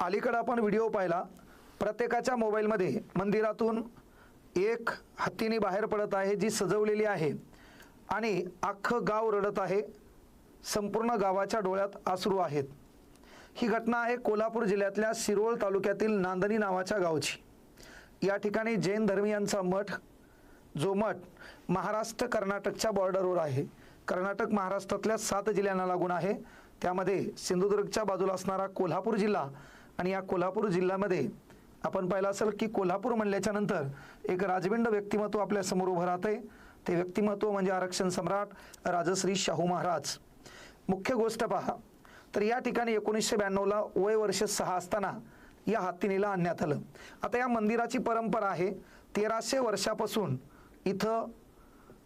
अलीकडं आपण व्हिडिओ पाहिला. प्रत्येकाच्या मोबाईलमध्ये मंदिरातून एक हत्तीने बाहेर पडत आहे जी सजवलेली आहे. आणि अख्खं गाव रडत आहे. संपूर्ण गावाच्या डोळ्यात आसरू आहेत. ही घटना आहे कोल्हापूर जिल्ह्यातल्या सिरोळ तालुक्यातील नांदणी नावाच्या गावची. या ठिकाणी जैन धर्मियांचा मठ जो मठ महाराष्ट्र कर्नाटकच्या बॉर्डरवर आहे. कर्नाटक महाराष्ट्रातल्या सात जिल्ह्यांना लागून आहे. त्यामध्ये सिंधुदुर्गच्या बाजूला असणारा कोल्हापूर जिल्हा आणि या कोल्हापूर जिल्ह्यामध्ये आपण पाहिलं असेल की कोल्हापूर म्हणल्याच्या नंतर एक राजविंड व्यक्तिमत्व आपल्यासमोर उभं राहते ते व्यक्तिमत्व म्हणजे आरक्षण सम्राट राजश्री शाहू महाराज. मुख्य गोष्ट पहा तर या ठिकाणी एकोणीसशे ब्याण्णवला वय वर्ष सहा असताना या हातिनीला आणण्यात आलं. आता या मंदिराची परंपरा आहे तेराशे वर्षापासून इथं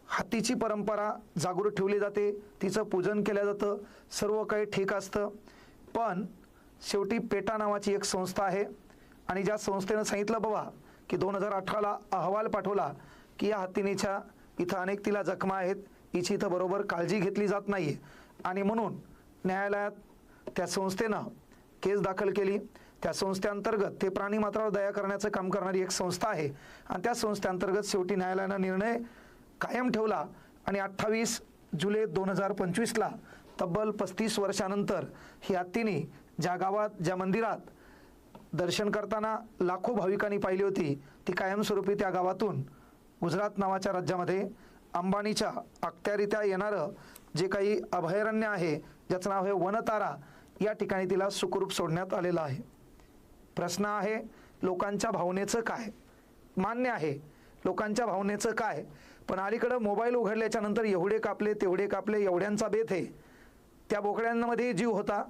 हत्तीची परंपरा जागृत ठेवली जाते तिचं पूजन केलं जातं सर्व काही ठीक असतं. पण शेवटी पेटा नावाची एक संस्था आहे. आणि ज्या संस्थेनं सांगितलं बाबा की दोन हजार अठराला अहवाल पाठवला की या हत्तीनीच्या इथं अनेक तिला जखमा आहेत. हिची इथं बरोबर काळजी घेतली जात नाही आहे आणि म्हणून न्यायालयात त्या संस्थेनं केस दाखल केली. त्या संस्थेअंतर्गत ते प्राणी मात्रावर दया करण्याचं काम करणारी एक संस्था आहे. आणि त्या संस्थेअंतर्गत शेवटी न्यायालयानं निर्णय कायम ठेवला. आणि अठ्ठावीस जुलै दोन हजार पंचवीसला तब्बल पस्तीस वर्षानंतर ही हत्तीने ज्या गावात ज्या मंदिरात दर्शन करताना लाखो भाविकांनी पाहिली होती ती कायमस्वरूपी त्या गावातून गुजरात नावाच्या राज्यामध्ये अंबानीच्या अखत्यारित्या येणारं जे काही अभयारण्य आहे ज्याचं नाव आहे वनतारा या ठिकाणी तिला सुखरूप सोडण्यात आलेलं आहे. प्रश्न आहे लोकांच्या भावनेचं काय? मान्य आहे लोकांच्या भावनेचं काय? पण अलीकडं मोबाईल उघडल्याच्या नंतर एवढे कापले तेवढे कापले एवढ्यांचा बेत आहे. त्या बोकड्यांमध्ये जीव होता.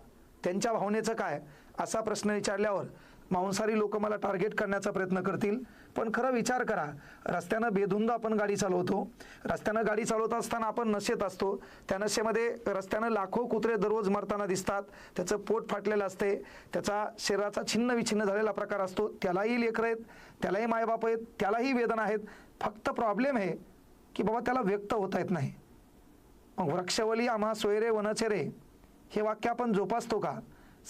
त्यांच्या भावनेचं काय? असा प्रश्न विचारल्यावर मांसाहारी लोक मला टार्गेट करण्याचा प्रयत्न करतील. पण खरं विचार करा. रस्त्यानं बेधुंद आपण गाडी चालवतो. रस्त्यानं गाडी चालवत असताना आपण नशेत असतो. त्या नशेमध्ये रस्त्यानं लाखो कुत्रे दररोज मरताना दिसतात. त्याचं पोट फाटलेलं असते. त्याचा शरीराचा छिन्न विछिन्न झालेला प्रकार असतो. त्यालाही लेकरं आहेत. त्यालाही मायबाप आहेत. त्यालाही वेदना आहेत. फक्त प्रॉब्लेम आहे की बाबा त्याला व्यक्त होता येत नाही. मग वृक्षवली आम्हा सोयरे वनचेरे हे वाक्य आपण जोपासतो का?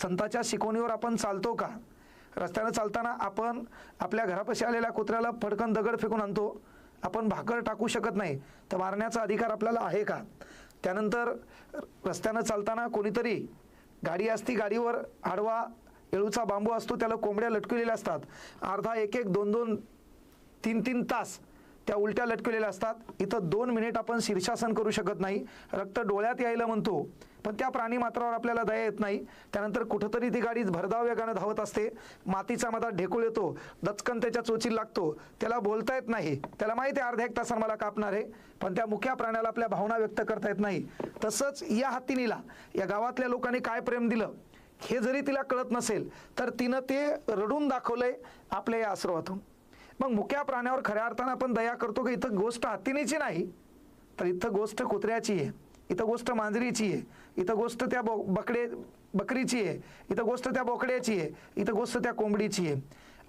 संताच्या शिकवणीवर आपण चालतो का? रस्त्यानं चालताना आपण आपल्या घरापाशी आलेल्या कुत्र्याला फडकन दगड फेकून आणतो. आपण भाकर टाकू शकत नाही. तर मारण्याचा अधिकार आपल्याला आहे का? त्यानंतर रस्त्यानं चालताना कोणीतरी गाडी असती गाडीवर आडवा येळूचा बांबू असतो त्याला कोंबड्या लटकवलेल्या असतात. अर्धा एक एक दोन दोन तीन तीन तास त्या उलट्या लटकलेल्या असतात. इथं दोन मिनिट आपण शीर्षासन करू शकत नाही. रक्त डोळ्यात यायला म्हणतो. पण त्या प्राणी मात्रावर आपल्याला दया येत नाही. त्यानंतर कुठंतरी ती गाडी भरधाव वेगानं धावत असते. मातीचा मधात ढेकूळ येतो. दचकन त्याच्या चोचीला लागतो. त्याला बोलता येत नाही. त्याला माहिती आहे अर्ध्या एक तासानं मला कापणार आहे. पण त्या मुख्या प्राण्याला आपल्या भावना व्यक्त करता येत नाही. तसंच या हत्तीनीला या गावातल्या लोकांनी काय प्रेम दिलं? हे जरी तिला कळत नसेल तर तिनं ते रडून दाखवलंय आपल्या या आश्रवातून मग मुक्या प्राण्यावर खऱ्या अर्थानं आपण दया करतो की इथं गोष्ट हत्तीनीची नाही? तर इथं गोष्ट कुत्र्याची आहे. इथं गोष्ट मांजरीची आहे. इथं गोष्ट त्या बो बकडे बकरीची आहे. इथं गोष्ट त्या बोकड्याची आहे. इथं गोष्ट त्या कोंबडीची आहे.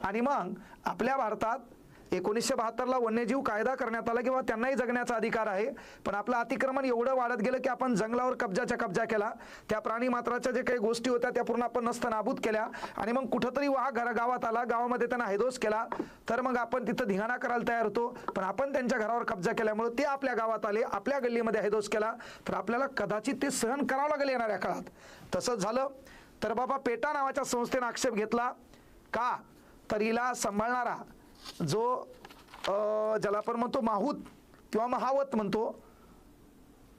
आणि मग आपल्या भारतात एकोणीसशे बहात्तरला वन्यजीव कायदा करण्यात आला किंवा त्यांनाही जगण्याचा अधिकार आहे. पण आपलं अतिक्रमण एवढं वाढत गेलं की आपण जंगलावर कब्जाच्या कब्जा केला. त्या प्राणी मात्राच्या जे काही गोष्टी होत्या त्या पूर्ण आपण नसतं नाबूद केल्या. आणि मग कुठंतरी वा घरा गावात आला गावामध्ये त्यांना हैदोस केला. तर मग आपण तिथं धिंगाणा करायला तयार होतो. पण आपण त्यांच्या घरावर कब्जा केल्यामुळे ते आपल्या गावात आले आपल्या गल्लीमध्ये हैदोस केला. तर आपल्याला कदाचित ते सहन करावं लागेल येणाऱ्या काळात. तसंच झालं. तर बाबा पेटा नावाच्या संस्थेनं आक्षेप घेतला. का? तर हिला सांभाळणारा जो ज्याला आपण म्हणतो माहूत किंवा महावत म्हणतो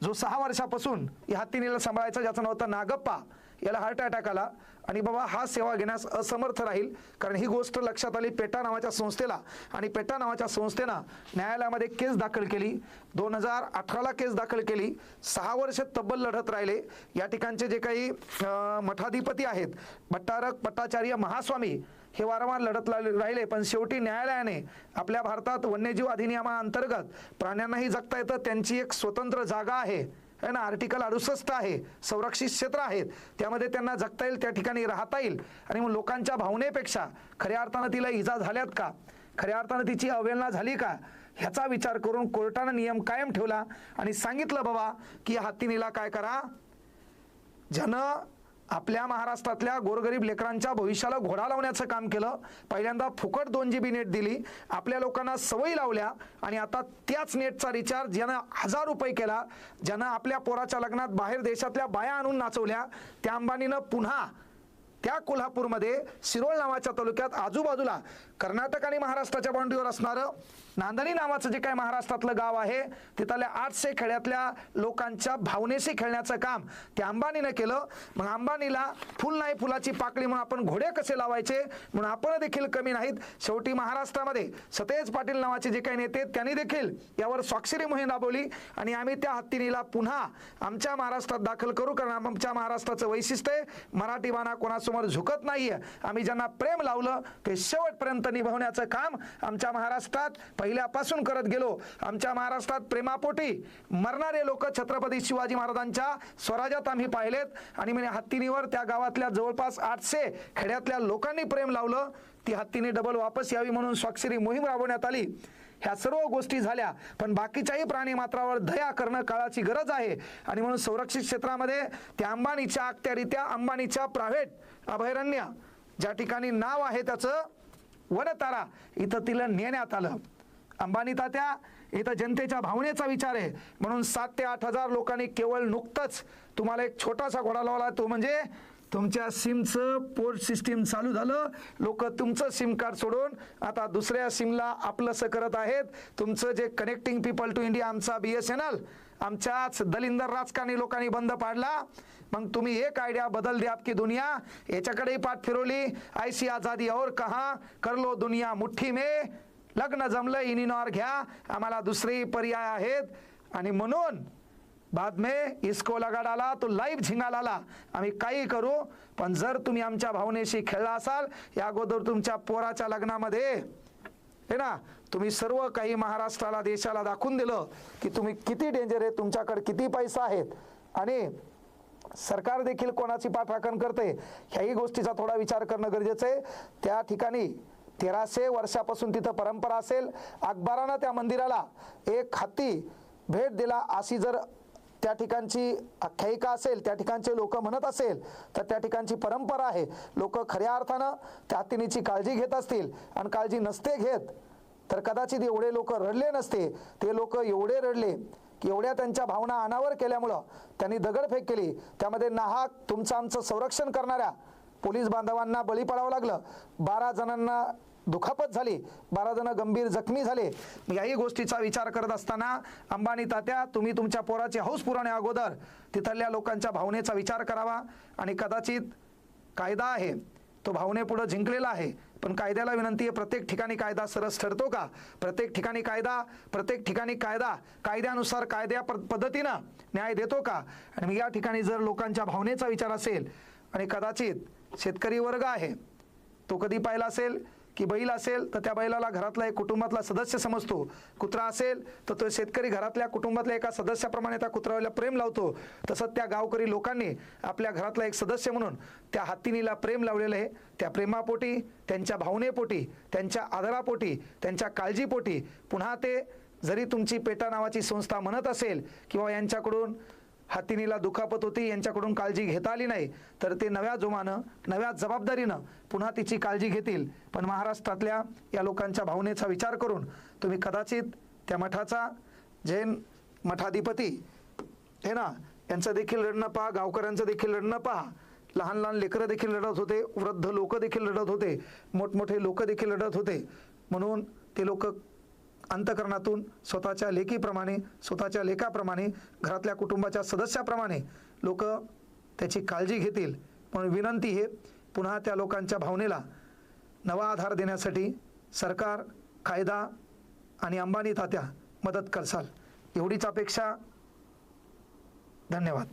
जो सहा वर्षापासून या हत्तीनीला सांभाळायचा ज्याचं नाव होतं नागप्पा याला हार्ट अटॅक आला. आणि बाबा हा सेवा घेण्यास असमर्थ राहील कारण ही गोष्ट लक्षात आली पेटा नावाच्या संस्थेला. आणि पेटा नावाच्या संस्थेनं न्यायालयामध्ये केस दाखल केली. दोन हजार अठराला केस दाखल केली. सहा वर्ष तब्बल लढत राहिले. या ठिकाणचे जे काही मठाधिपती आहेत भट्टारक भट्टाचार्य महास्वामी हे वारंवार लढत ला- राहिले पण शेवटी न्यायालयाने आपल्या भारतात वन्यजीव अधिनियमाअंतर्गत प्राण्यांनाही जगता येतं. त्यांची एक स्वतंत्र जागा आहे. है ना? आर्टिकल अडुसष्ट आहे. संरक्षित क्षेत्र आहेत. त्यामध्ये त्यांना जगता येईल त्या ठिकाणी राहता येईल. आणि मग लोकांच्या भावनेपेक्षा खऱ्या अर्थानं तिला इजा झाल्यात का? खऱ्या अर्थानं तिची अवहेलना झाली का? ह्याचा विचार करून कोर्टानं नियम कायम ठेवला आणि सांगितलं बाबा की हत्तीनीला काय करा? ज्यानं आपल्या महाराष्ट्रातल्या गोरगरीब लेकरांच्या भविष्याला घोडा लावण्याचं काम केलं. पहिल्यांदा फुकट दोन जी बी नेट दिली. आपल्या लोकांना सवयी लावल्या आणि आता त्याच नेटचा रिचार्ज ज्यानं हजार रुपये केला ज्यानं आपल्या पोराच्या लग्नात बाहेर देशातल्या बाया आणून नाचवल्या त्या अंबानीनं पुन्हा त्या कोल्हापूरमध्ये शिरोळ नावाच्या तालुक्यात आजूबाजूला कर्नाटक आणि महाराष्ट्राच्या बाउंड्रीवर असणारं नांदणी नावाचं जे काय महाराष्ट्रातलं गाव आहे तिथल्या आठशे खेड्यातल्या लोकांच्या भावनेशी खेळण्याचं काम त्या अंबानीनं केलं. मग अंबानीला फुल नाही फुलाची पाकळी म्हणून आपण घोडे कसे लावायचे म्हणून आपण देखील कमी नाहीत. शेवटी महाराष्ट्रामध्ये सतेज पाटील नावाचे जे काही नेते आहेत, त्यांनी देखील यावर स्वाक्षरी मोहीम राबवली आणि आम्ही त्या हत्तीनीला पुन्हा आमच्या महाराष्ट्रात दाखल करू कारण आमच्या महाराष्ट्राचं वैशिष्ट्य मराठी बाणा कोणासमोर झुकत नाहीये. आम्ही ज्यांना प्रेम लावलं ते शेवटपर्यंत निभावण्याचं काम आमच्या महाराष्ट्रात पहिल्यापासून करत गेलो. आमच्या महाराष्ट्रात प्रेमापोटी मरणारे लोक छत्रपती शिवाजी महाराजांच्या स्वराज्यात आम्ही पाहिलेत. आणि म्हणजे हत्तीनीवर त्या गावातल्या जवळपास आठशे खेड्यातल्या लोकांनी प्रेम लावलं. ती हत्तीने डबल वापस यावी म्हणून स्वाक्षरी मोहीम राबवण्यात आली. ह्या सर्व गोष्टी झाल्या पण बाकीच्याही प्राणी मात्रावर दया करणं काळाची गरज आहे. आणि म्हणून संरक्षित क्षेत्रामध्ये त्या अंबानीच्या अखत्यारित्या अंबानीच्या प्रायव्हेट अभयारण्य ज्या ठिकाणी नाव आहे त्याचं वनतारा इथं तिला नेण्यात आलं. अंबानी तात्या इथं जनतेच्या भावनेचा विचार आहे. म्हणून सात ते आठ हजार लोकांनी केवळ नुकतंच तुम्हाला एक छोटासा घोडा लावला तो म्हणजे तुमच्या सिमचं पोर्ट सिस्टीम चालू झालं. लोक तुमचं सिम कार्ड सोडून आता दुसऱ्या सिमला आपलंसं करत आहेत. तुमचं जे कनेक्टिंग पीपल टू इंडिया आमचा बी एस एन एल आमच्याच दलिंदर राजकारणी लोकांनी बंद पाडला. मग तुम्ही एक आयडिया बदल द्या की दुनिया याच्याकडेही पाठ फिरवली. ऐसी आझादी और कहा करलो दुनिया मुठ्ठी मे. लग्न जमलं इनिनॉर घ्या. आम्हाला दुसरेही पर्याय आहेत. आणि म्हणून बाद में इसको लगा डाला तो लाईव्ह झिंगाला आला आम्ही काही करू पण जर तुम्ही आमच्या भावनेशी खेळला असाल या अगोदर तुमच्या पोराच्या लग्नामध्ये हे ना तुम्ही सर्व काही महाराष्ट्राला देशाला दाखवून दिलं की तुम्ही किती डेंजर आहे तुमच्याकडे किती पैसा आहेत. आणि सरकार देखील कोणाची पाठराखण करते ह्याही गोष्टीचा थोडा विचार करणं गरजेचं आहे. त्या ठिकाणी तेराशे वर्षापासून तिथं परंपरा असेल. अकबरानं त्या मंदिराला एक हत्ती भेट दिला. अशी जर त्या ठिकाणची आख्यायिका असेल त्या ठिकाणचे लोक म्हणत असेल तर त्या ठिकाणची परंपरा आहे. लोक खऱ्या अर्थानं त्या हत्तीनीची काळजी घेत असतील आणि काळजी नसते घेत तर कदाचित एवढे लोक रडले नसते. ते लोक एवढे रडले की एवढ्या त्यांच्या भावना अनावर केल्यामुळं त्यांनी दगडफेक केली. त्यामध्ये नाहक तुमचं आमचं संरक्षण करणाऱ्या पोलीस बांधवांना बळी पडावं लागलं. बारा जणांना दुखापत झाली. बारा जण गंभीर जखमी झाले. याही गोष्टीचा विचार करत असताना अंबानी तात्या तुम्ही तुमच्या पोराची हौस पुरवण्या अगोदर तिथल्या लोकांच्या भावनेचा विचार करावा. आणि कदाचित कायदा आहे. तो भावनेपुढं जिंकलेला आहे. पण कायद्याला विनंती आहे प्रत्येक ठिकाणी कायदा सरस ठरतो का? प्रत्येक ठिकाणी कायदा प्रत्येक ठिकाणी कायदा. कायद्यानुसार कायद्या प- पद्धतीनं न्याय देतो का? आणि या ठिकाणी जर लोकांच्या भावनेचा विचार असेल आणि कदाचित शेतकरी वर्ग आहे तो कधी पाहिला असेल? की बैल असेल तर त्या बैलाला घरातला एक कुटुंबातला सदस्य समजतो. कुत्रा असेल तर तो शेतकरी घरातल्या कुटुंबातल्या एका सदस्याप्रमाणे त्या कुत्र्याला प्रेम लावतो. तसंच त्या गावकरी लोकांनी आपल्या घरातला एक सदस्य म्हणून त्या हत्तीनीला प्रेम लावलेलं आहे. त्या प्रेमापोटी त्यांच्या भावनेपोटी त्यांच्या आदरापोटी त्यांच्या काळजीपोटी. पुन्हा ते जरी तुमची पेटा नावाची संस्था म्हणत असेल किंवा यांच्याकडून हातिनीला दुखापत होती यांच्याकडून काळजी घेता आली नाही. तर ते नव्या जोमानं नव्या जबाबदारीनं पुन्हा तिची काळजी घेतील. पण महाराष्ट्रातल्या या लोकांच्या भावनेचा विचार करून तुम्ही कदाचित त्या मठाचा जैन मठाधिपती हे ना? यांचं देखील रडणं पहा गावकऱ्यांचं देखील रडणं पहा. लहान लहान लेकरं देखील रडत होते वृद्ध लोक देखील रडत होते मोठमोठे लोक देखील रडत होते. म्हणून ते लोक अंतकरणातून स्वतःच्या लेखीप्रमाणे स्वतःच्या लेखाप्रमाणे घरातल्या कुटुंबाच्या सदस्याप्रमाणे लोक त्याची काळजी घेतील. पण विनंती हे पुन्हा त्या लोकांच्या भावनेला नवा आधार देण्यासाठी सरकार कायदा आणि अंबानी तात्या मदत करसाल. एवढीच अपेक्षा. धन्यवाद.